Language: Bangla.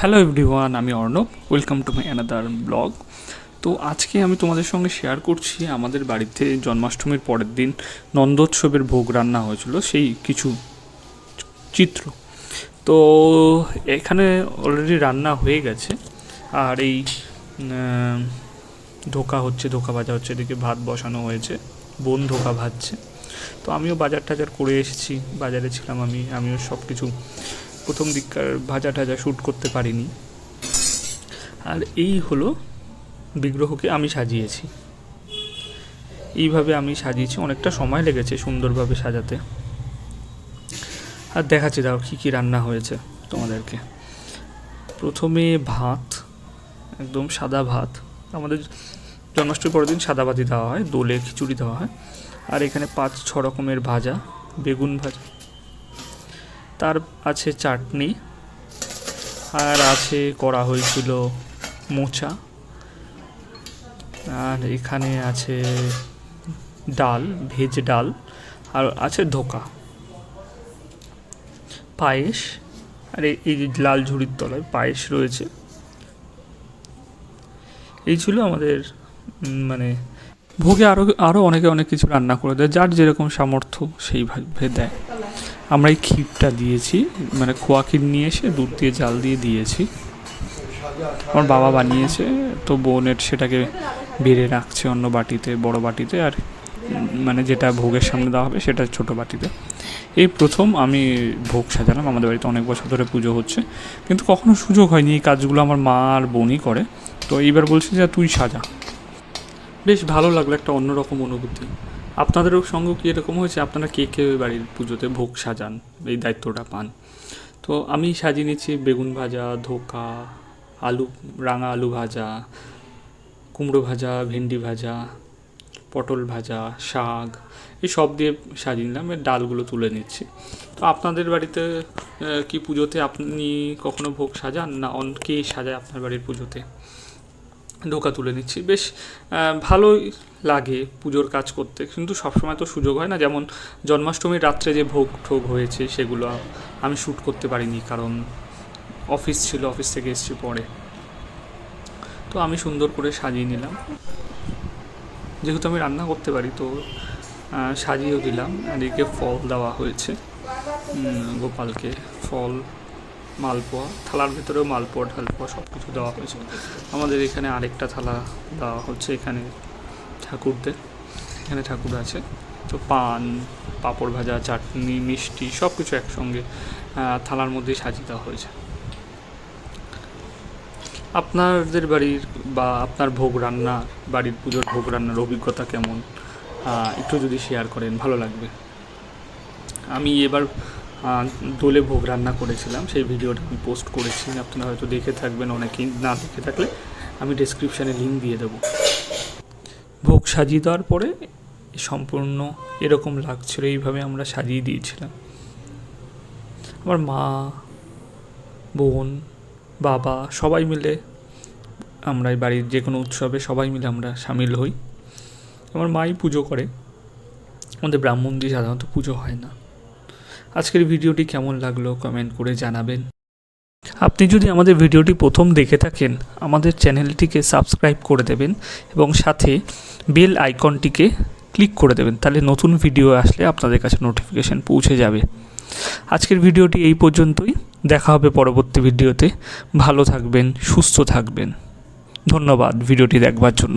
হ্যালো এভরিওয়ান আমি Arnab. Welcome to my another blog তো আজকে আমি তোমাদের সঙ্গে শেয়ার করছি আমাদের বাড়িতে জন্মাষ্টমীর পরের দিন নন্দোৎসবের ভোগ রান্না হয়েছিল, সেই কিছু চিত্র। তো এখানে অলরেডি রান্না হয়ে গেছে, আর এই ধোকা হচ্ছে, ধোকা ভাজা হচ্ছে, এদিকে ভাত বসানো হয়েছে, বোন ধোকা ভাজছে। তো আমিও বাজার টাজার করে এসেছি, বাজারে ছিলাম আমি, আমিও সব কিছু প্রথম দিককার ভাজা টাজা শ্যুট করতে পারিনি। আর এই হলো বিগ্রহকে আমি সাজিয়েছি। এইভাবে আমি সাজিয়েছি, অনেকটা সময় লেগেছে সুন্দরভাবে সাজাতে। আর দেখাচ্ছি, দাও কী কী রান্না হয়েছে তোমাদেরকে। প্রথমে ভাত, একদম সাদা ভাত। আমাদের জন্মাষ্টমীর পরের দিন সাদা ভাতই দেওয়া হয়, দোলে খিচুড়ি দেওয়া হয়। আর এখানে পাঁচ ছ রকমের ভাজা, বেগুন ভাজা। তার আছে চাটনি আর আছে করা হয়েছিল মোচা। আর এখানে আছে ডাল, ভেজ ডাল আর আছে ধোকা। পায়েস, আর এই- লাল ঝুড়ির তলায় পায়েস রয়েছে। এই ছিল আমাদের মানে ভোগে আরও আরও অনেকে অনেক কিছু রান্না করে দেয়, যার যেরকম সামর্থ্য সেইভাবে দেয়। আমরা এই ক্ষীরটা দিয়েছি মানে খোয়া ক্ষীর নিয়ে এসে দুধ দিয়ে জাল দিয়ে দিয়েছি। আমার বাবা বানিয়েছে, তো বোনের সেটাকে বেড়ে রাখছে অন্য বাটিতে, বড় বাটিতে, আর মানে যেটা ভোগের সামনে দেওয়া হবে সেটা ছোট বাটিতে। এই প্রথম আমি ভোগ সাজালাম, আমাদের বাড়িতে অনেক বছর ধরে পুজো হচ্ছে, কিন্তু কখনো সুযোগ হয়নি এই কাজগুলো আমার মা আর বোনই করে। তো এইবার বলছি যে তুই সাজা। বেশ ভালো লাগল একটা অন্যরকম অনুভূতি। আপনাদেরও সঙ্গে কি এরকম হয়েছে? আপনারা কে কে বাড়ির পুজোতে ভোগ সাজান? এই দায়িত্বটা পান। তো আমি সাজিয়ে নিচ্ছি বেগুন ভাজা, ধোকা, আলু, রাঙা আলু ভাজা, কুমড়ো ভাজা, ভেন্ডি ভাজা, পটল ভাজা, শাক, এই সব দিয়ে সাজিয়ে নিলাম ডালগুলো তুলে নিচ্ছি। তো আপনাদের বাড়িতে কি পুজোতে আপনি কখনো ভোগ সাজান? না, অন, কে সাজায় আপনার বাড়ির পুজোতে? ধোকা তুলে নিচ্ছি। বেশ ভালোই লাগে পুজোর কাজ করতে। কিন্তু সবসময় তো সুযোগ হয় না। যেমন জন্মাষ্টমীর রাত্রে যে ভোগ ঠোগ হয়েছে, সেগুলো আমি শ্যুট করতে পারিনি কারণ অফিস ছিল, অফিস থেকে এসেছি পরে। তো আমি সুন্দর করে সাজিয়ে নিলাম। যেহেতু আমি রান্না করতে পারি, তো সাজিয়েও দিলাম। এদিকে ফল দেওয়া হয়েছে। গোপালকে ফল মালপোয়া, থালার ভেতরেও মালপোয়া, ঢালপোয়া সব কিছু দেওয়া হয়েছে। আমাদের এখানে আরেকটা থালা দেওয়া হচ্ছে এখানে ঠাকুরদের। এখানে ঠাকুর আছে। তো পান, পাঁপড় ভাজা, চাটনি, মিষ্টি সব কিছু একসঙ্গে থালার মধ্যে সাজিয়ে দেওয়া হয়েছে। আপনাদের বাড়ির বা আপনার ভোগ রান্না, বাড়ির পুজোর ভোগ রান্নার অভিজ্ঞতা কেমন? একটু যদি শেয়ার করেন, ভালো লাগবে। আমি এবার দোলে ভোগ রান্না করেছিলাম। সেই ভিডিওটা আমি পোস্ট করেছি। আপনারা হয়তো দেখে থাকবেন, অনেকেই না দেখে থাকলে। আমি ডেসক্রিপশানে লিঙ্ক দিয়ে দেবো। ভোগ সাজিয়ে দেওয়ার পরে সম্পূর্ণ এরকম লাগছিল, এইভাবে আমরা সাজিয়ে দিয়েছিলাম। আমার মা, বোন, বাবা সবাই মিলে আমরা এই বাড়ির যে কোনো উৎসবে সবাই মিলে আমরা সামিল হই। আমার মাই পুজো করে। আমাদের ব্রাহ্মণ দিয়ে সাধারণত পুজো হয় না। আজকের ভিডিওটি কেমন লাগল কমেন্ট করে জানাবেন। আপনি যদি আমাদের ভিডিওটি প্রথম দেখে থাকেন, আমাদের চ্যানেলটিকে সাবস্ক্রাইব করে দেবেন এবং সাথে বেল আইকনটিকে ক্লিক করে দেবেন, তাহলে নতুন ভিডিও আসলে আপনাদের কাছে নোটিফিকেশান পৌঁছে যাবে। আজকের ভিডিওটি এই পর্যন্তই। দেখা হবে পরবর্তী ভিডিওতে। ভালো থাকবেন, সুস্থ থাকবেন। ধন্যবাদ ভিডিওটি দেখবার জন্য।